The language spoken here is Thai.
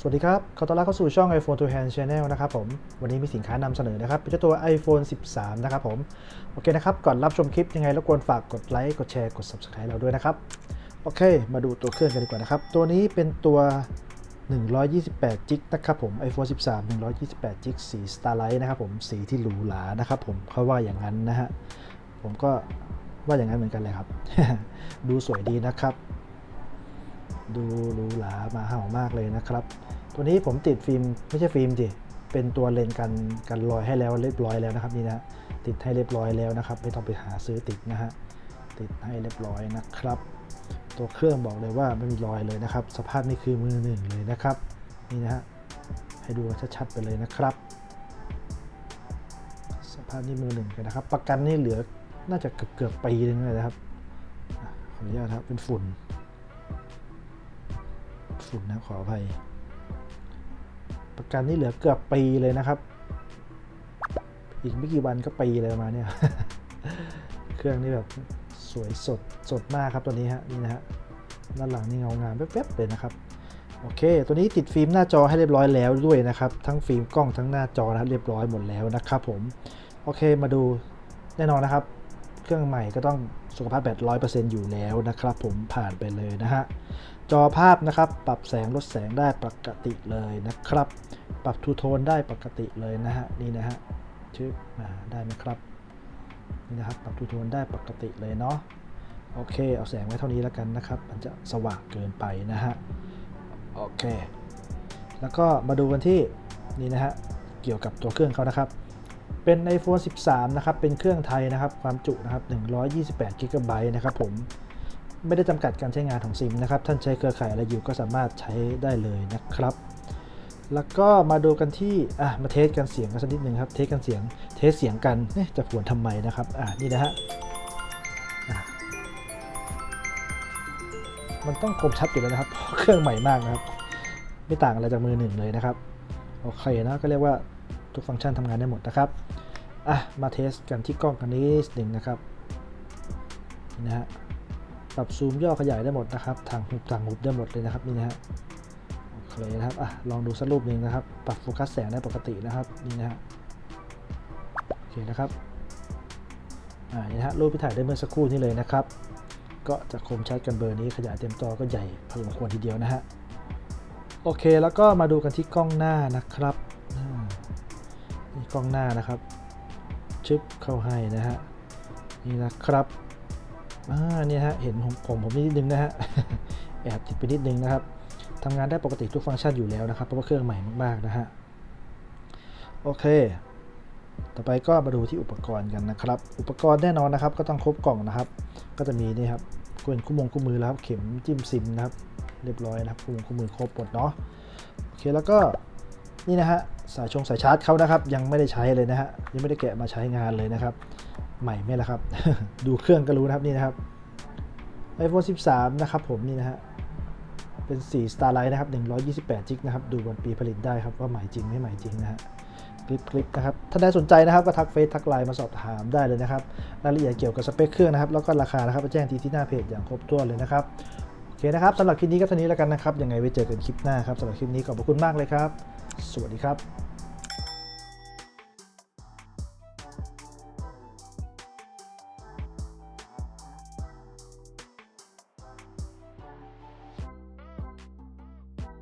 สวัสดีครับ ขอต้อนรับเข้าสู่ช่อง iPhone to Hand Channel นะครับผม วันนี้มีสินค้านำเสนอนะครับ เป็นเจ้าตัว iPhone 13 นะครับผม โอเคนะครับ ก่อนรับชมคลิปยังไงรบกวนฝากกดไลค์ กดแชร์ กด Subscribe เราด้วยนะครับ โอเค มาดูตัวเครื่องกันดีกว่านะครับ ตัวนี้เป็นตัว 128จิกนะครับผม iPhone 13 128จิกสี Starlight นะครับผม สีที่หรูหรา นะครับผมเขาว่าอย่างนั้นนะฮะ ผมก็ว่าอย่างนั้นเหมือนกันเลยครับ ดูสวยดีนะครับ ดูหรูหรามาเห่ามากเลยนะครับ ตัวนี้ผมติดฟิล์มไม่ใช่ฟิล์มดิเป็นตัวเลนส์กันกันรอยให้แล้วเรียบร้อยแล้วนะครับนี่นะติดให้เรียบร้อยแล้วนะครับไม่ต้องไปหาซื้อติดนะฮะติดให้เรียบร้อยนะครับ ตัวเครื่องบอกเลยว่าไม่มีรอยเลยนะครับ สภาพนี่คือมือหนึ่งเลยนะครับนี่นะฮะให้ดูชัดๆไปเลยนะครับ สภาพนี่มือหนึ่งเลยนะครับ ประกันนี่เหลือน่าจะเกือบเกือบๆปีนึงเลยนะครับขออนุญาตครับเป็นฝุ่น ฝุ่นนะขออภัย ประกันนี่เหลือเกือบปีเลยนะครับ อีกไม่กี่วันก็ปีเลยมาเนี้ยเครื่องนี่แบบสวยสดสดมากครับตัวนี้ฮะนี่นะฮะด้านหลังนี่เงางามแป๊บๆเลยนะครับโอเค ตัวนี้ติดฟิล์มหน้าจอให้เรียบร้อยแล้วด้วยนะครับ ทั้งฟิล์มกล้องทั้งหน้าจอนะครับเรียบร้อยหมดแล้วนะครับผม โอเค มาดูแน่นอนนะครับ เครื่องใหม่ก็ต้องสุขภาพแบตร้อยเปอร์เซ็นต์อยู่แล้วนะครับ ผมผ่านไปเลยนะฮะ จอภาพนะครับ ปรับแสงลดแสงได้ปกติเลยนะครับ ปรับทูโทนได้ปกติเลยนะฮะ นี่นะฮะชื่อมาได้ไหมครับ นี่นะครับ ปรับทูโทนได้ปกติเลยเนาะ โอเค เอาแสงไว้เท่านี้แล้วกันนะครับ มันจะสว่างเกินไปนะฮะ โอเค แล้วก็มาดูกันที่นี่นะฮะ เกี่ยวกับตัวเครื่องเขานะครับ เป็น iPhone 13 นะครับ เป็นเครื่องไทยนะครับ ความจุนะครับ128 g b นะครับผม ไม่ได้จำกัดการใช้งานของซิมนะครับ ท่านใช้เครือข่ายอะไรอยู่ก็สามารถใช้ได้เลยนะครับ แล้วก็มาดูกันที่ อะ มาเทสกันเสียงกันสักนิดหนึ่งครับ เทสกันเสียง เทสเสียงกันเอ๊ะจะผวนทำไมนะครับ อะ นี่นะฮะมันต้องคมชัดอยู่แล้วนะครับเพราะเครื่องใหม่มากนะครับ ไม่ต่างอะไรจากมือหนึ่งเลยนะครับ โอเคนะ ก็เรียกว่า ทุกฟังก์ชันทำงานได้หมดนะครับอะมาเทสกันที่กล้องกันนิดหนึ่งนะครับนะฮะปรับซูมย่อขยายได้หมดนะครับทางหุบทางหุบได้หมดเลยนะครับนี่นะฮะโอเคนะครับอะลองดูสักรูปหนึ่งนะครับ ปรับโฟกัสแสงได้ปกตินะครับนี่นะฮะโอเคนะครับอ่านี่นะฮะรูปที่ถ่ายได้เมื่อสักครู่นี้เลยนะครับ ก็จะคมชัดกันเบอร์นี้ขยายเต็มจอก็ใหญ่พอสมควรทีเดียวนะฮะโอเคแล้วก็มาดูกันที่กล้องหน้านะครับ ล้องหน้านะครับ ชึบเข้าให้นะฮะ นี่นะครับอ่าเนี่ยฮะ เห็นผมผมผมนิดนึงนะฮะ แอบติดไปนิดนึงนะครับทำงานได้ปกติทุกฟังก์ชันอยู่แล้วนะครับ เพราะว่าเครื่องใหม่มากๆนะฮะ โอเค ต่อไปก็มาดูที่อุปกรณ์กันนะครับ อุปกรณ์แน่นอนนะครับ ก็ต้องครบกล่องนะครับ ก็จะมีนี่ครับกวนคู่มงคู่มือแล้วครับ เข็มจิ้มซิมนะครับ เรียบร้อยนะครับคู่มงคู่มือครบหมดเนาะ โอเค แล้วก็นี่นะฮะ สายชงสายชาร์จเขานะครับ ยังไม่ได้ใช้เลยนะฮะยังไม่ได้แกะมาใช้งานเลยนะครับ ใหม่ไหมล่ะครับ ดูเครื่องก็รู้นะครับนี่นะครับ iPhone 13 นะครับผมนี่นะฮะเป็นสี Starlight นะครับ 128 จิกนะครับ ดูวันปีผลิตได้ครับ ว่าใหม่จริงไม่ใหม่จริงนะฮะคลิปคลิปนะครับ ถ้าได้สนใจนะครับ ก็ทักเฟซทักไลน์มาสอบถามได้เลยนะครับ รายละเอียดเกี่ยวกับสเปคเครื่องนะครับ แล้วก็ราคานะครับแจ้งที่ที่หน้าเพจอย่างครบถ้วนเลยนะครับ อเคนะครับสำหรับคลิปนี้ก็เท่านี้แล้วกันนะครับยังไงไว้เจอกันคลิปหน้าครับสำหรับคลิปนี้ขอบพระคุณมากเลยครับ สวัสดีครับ